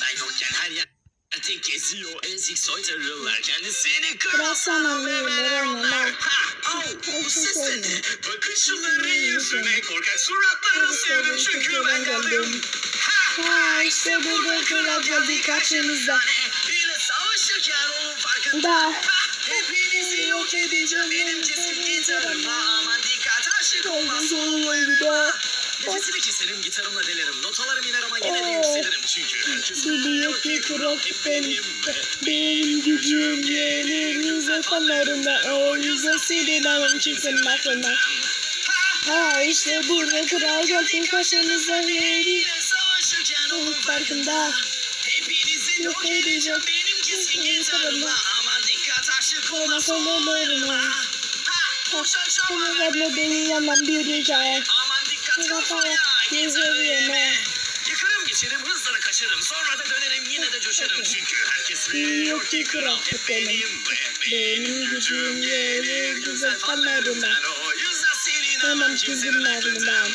Ben yokken her yer geziyor ezik soytarılar kendisini bebeler bebeler onlar. Ha, au, bu ses de ne? Bakışları yüzüne korkak suratlarını sevdim çünkü ben geldim. Ha, Ha işte burada kral geldi karşınızda. Bile savaşırken onun farkında. Hepinizi yok edeceğim benim keskin gitarımla. Aman dikkat aşık olma sonları da. Nefesini keserim gitarımla delerim. Notalarım iner Biliyor ki kral benim. Benim gücüm gelir yüze fanlarında. O yüze silinamam kimsenin aklına. Ha işte burada kral karşınızda. Yeri savaşırken onun farkında. Hepinizi yok edeceğim benim keskin gitarımla. Aman dikkat aşık olma sonlarıma. Kırmızı beni yanan bir hikaye. Aman dikkat kafaya gezer yeme. Yıkarım geçerim kaçırırım sonra da dönerim yine de coşarım. Çünkü herkes biliyor ki kral hep benim. ve benim gücüm gelir güzel fanlarından o yüzden silin aman kimsenin aklından.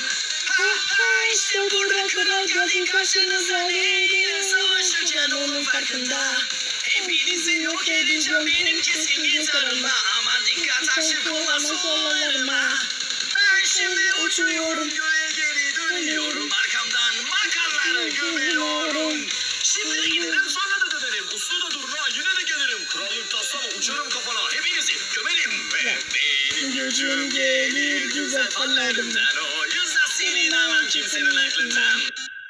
Ha ha işte burada kral geldi karşınıza Leydi'ye savaşırken onun farkında. Hepinizi yok edeceğim. benim keskin gitarımla Aman dikkat aşık olma sollarıma gücüm gelir güzel fanlarımdan O yüzden senin aman kimsenin aklından